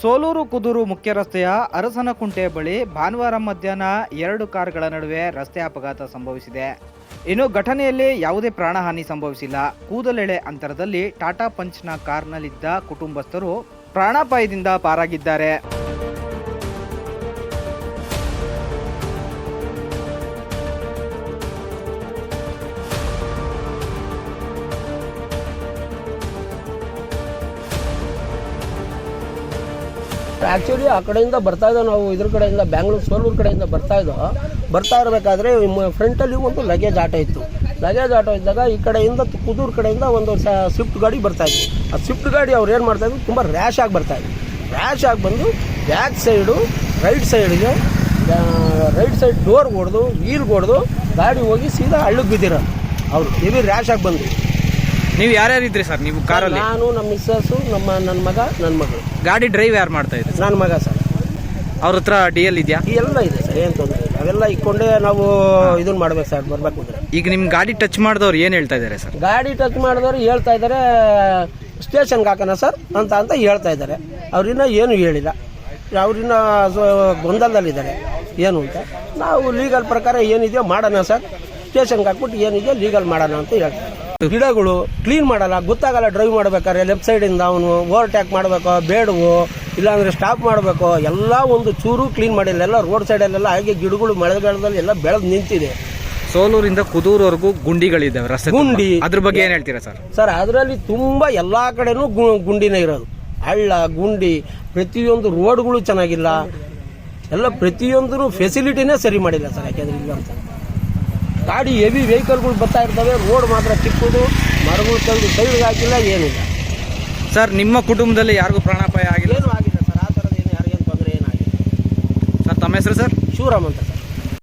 ಸೋಲೂರು ಕುದೂರು ಮುಖ್ಯ ರಸ್ತೆಯ ಅರಸನಕುಂಟೆ ಬಳಿ ಭಾನುವಾರ ಮಧ್ಯಾಹ್ನ ಎರಡು ಕಾರ್ಗಳ ನಡುವೆ ರಸ್ತೆ ಅಪಘಾತ ಸಂಭವಿಸಿದೆ. ಇನ್ನು ಘಟನೆಯಲ್ಲಿ ಯಾವುದೇ ಪ್ರಾಣಹಾನಿ ಸಂಭವಿಸಿಲ್ಲ. ಕೂದಲೆಳೆ ಅಂತರದಲ್ಲಿ ಟಾಟಾ ಪಂಚ್ನ ಕಾರ್ನಲ್ಲಿದ್ದ ಕುಟುಂಬಸ್ಥರು ಪ್ರಾಣಾಪಾಯದಿಂದ ಪಾರಾಗಿದ್ದಾರೆ. ಆ್ಯಕ್ಚುಲಿ ಆ ಕಡೆಯಿಂದ ಬರ್ತಾ ಇದ್ದೋ ನಾವು ಇದ್ರ ಕಡೆಯಿಂದ ಬ್ಯಾಂಗ್ಳೂರು ಸೋಲೂರು ಕಡೆಯಿಂದ ಬರ್ತಾ ಇದ್ದೋ, ಬರ್ತಾ ಇರಬೇಕಾದ್ರೆ ಫ್ರಂಟಲ್ಲಿ ಒಂದು ಲಗೇಜ್ ಆಟೋ ಇತ್ತು. ಲಗೇಜ್ ಆಟೋ ಇದ್ದಾಗ ಈ ಕಡೆಯಿಂದ ಕುದೂರು ಕಡೆಯಿಂದ ಒಂದು ಸ್ವಿಫ್ಟ್ ಗಾಡಿ ಬರ್ತಾ ಇದ್ವಿ ಆ ಸ್ವಿಫ್ಟ್ ಗಾಡಿ ಅವ್ರು ಏನು ಮಾಡ್ತಾ ಇದ್ರು, ತುಂಬ ರ್ಯಾಶ್ ಆಗಿ ಬರ್ತಾ ಇದ್ವಿ ರ್ಯಾಶ್ ಆಗಿ ಬಂದು ಬ್ಯಾಕ್ ಸೈಡು ರೈಟ್ ಸೈಡ್ಗೆ ರೈಟ್ ಸೈಡ್ ಡೋರ್ ಹೊಡೆದು ವೀಲ್ ಹೊಡೆದು ಗಾಡಿ ಹೋಗಿ ಸೀದಾ ಹಳ್ಳಕ್ಕೆ ಬಿದ್ದಿರೋದು ಅವರು ಹೆವಿ ರ್ಯಾಶ್ ಆಗಿ ಬಂದು ನೀವು ಯಾರ್ಯಾರಿದ್ರಿ ಸರ್ ನೀವು ಕಾರಲ್ಲಿ? ನಾನು ನಮ್ಮ ಮಿಸ್ಸಸ್ಸು ನಮ್ಮ ನನ್ನ ಮಗ ನನ್ನ ಮಗಳು. ಗಾಡಿ ಡ್ರೈವ್ ಯಾರು ಮಾಡ್ತಾ ಇದ್ರಿ ನನ್ನ ಮಗ ಸರ್. ಅವ್ರ ಹತ್ರ ಡಿ ಎಲ್ ಇದೆಯಾ? ಎಲ್ಲ ಇದೆ ಸರ್ ಏನು ತೊಂದರೆ ಇಲ್ಲ. ಅವೆಲ್ಲ ಇಕ್ಕೊಂಡೇ ನಾವು ಇದನ್ನ ಮಾಡ್ಬೇಕು ಸರ್ ಬರ್ಬೇಕು ಅಂದ್ರೆ. ಈಗ ನಿಮ್ಮ ಗಾಡಿ ಟಚ್ ಮಾಡಿದವ್ರು ಏನು ಹೇಳ್ತಾ ಇದ್ದಾರೆ ಸರ್? ಗಾಡಿ ಟಚ್ ಮಾಡಿದವರು ಹೇಳ್ತಾ ಇದ್ದಾರೆ ಸ್ಟೇಷನ್ಗೆ ಹಾಕೋಣ ಸರ್ ಅಂತ ಅಂತ ಹೇಳ್ತಾ ಇದ್ದಾರೆ ಅವ್ರಿನ್ನ ಏನು ಹೇಳಿಲ್ಲ. ಅವ್ರಿನ್ನ ಗೊಂದಲದಲ್ಲಿದ್ದಾರೆ. ಏನು ಅಂತ. ನಾವು ಲೀಗಲ್ ಪ್ರಕಾರ ಏನಿದೆಯೋ ಮಾಡೋಣ ಸರ್. ಸ್ಟೇಷನ್ಗೆ ಹಾಕ್ಬಿಟ್ಟು ಏನಿದೆಯೋ ಲೀಗಲ್ ಮಾಡೋಣ ಅಂತ ಹೇಳ್ತಾರೆ ಗಿಡಗಳು ಕ್ಲೀನ್ ಮಾಡಲ್ಲ ಗೊತ್ತಾಗಲ್ಲ ಡ್ರೈವ್ ಮಾಡ್ಬೇಕಾದ್ರೆ ಲೆಫ್ಟ್ ಸೈಡಿಂದ ಅವನು ಓವರ್ ಟ್ಯಾಕ್ ಮಾಡಬೇಕೋ ಬೇಡವೋ ಇಲ್ಲಾಂದ್ರೆ ಸ್ಟಾಪ್ ಮಾಡಬೇಕು ಎಲ್ಲ ಒಂದು ಚೂರು ಕ್ಲೀನ್ ಮಾಡಿಲ್ಲ. ಎಲ್ಲ ರೋಡ್ ಸೈಡಲ್ಲೆಲ್ಲ ಹಾಗೆ ಗಿಡಗಳು ಮಳೆಗಾಲದಲ್ಲಿ ಎಲ್ಲ ಬೆಳೆದು ನಿಂತಿದೆ. ಸೋಲೂರಿಂದ ಕುದೂರ್ವರೆಗೂ ಗುಂಡಿಗಳಿದ್ದಾವೆ ರಸ್ತೆ ಗುಂಡಿ. ಅದ್ರ ಬಗ್ಗೆ ಏನ್ ಹೇಳ್ತೀರಾ ಸರ್? ಸರ್ ಅದರಲ್ಲಿ ತುಂಬ ಎಲ್ಲ ಕಡೆನೂ ಗುಂಡಿನ ಗುಂಡಿನೇ ಇರೋದು. ಹಳ್ಳ ಗುಂಡಿ ಪ್ರತಿಯೊಂದು ರೋಡ್ಗಳು ಚೆನ್ನಾಗಿಲ್ಲ. ಎಲ್ಲ ಪ್ರತಿಯೊಂದು ಫೆಸಿಲಿಟಿನೇ ಸರಿ ಮಾಡಿಲ್ಲ ಸರ್ ಯಾಕೆಂದ್ರೆ ಇಲ್ಲ ಅಂತ ಗಾಡಿ ಹೆವಿ ವೆಹಿಕಲ್ಗಳು ಬರ್ತಾ ಇರ್ತವೆ ರೋಡ್ ಮಾತ್ರ ಚಿಕ್ಕದು ಮರಗಳು ತಂದು ಸೈಡ್ಗೆ ಹಾಕಿಲ್ಲ ಏನಿಲ್ಲ. ಸರ್ ನಿಮ್ಮ ಕುಟುಂಬದಲ್ಲಿ ಯಾರಿಗೂ ಪ್ರಾಣಾಪಾಯ ಆಗಿಲ್ಲ? ಏನೂ ಆಗಿಲ್ಲ ಸರ್ ಆ ಥರದ ಏನು ಯಾರಿಗೇನು ತೊಂದರೆ ಏನಾಗಿಲ್ಲ. ಸರ್ ತಮ್ಮ ಹೆಸರು ಸರ್? ಶಿವರಾಮ್ ಅಂತ ಸರ್.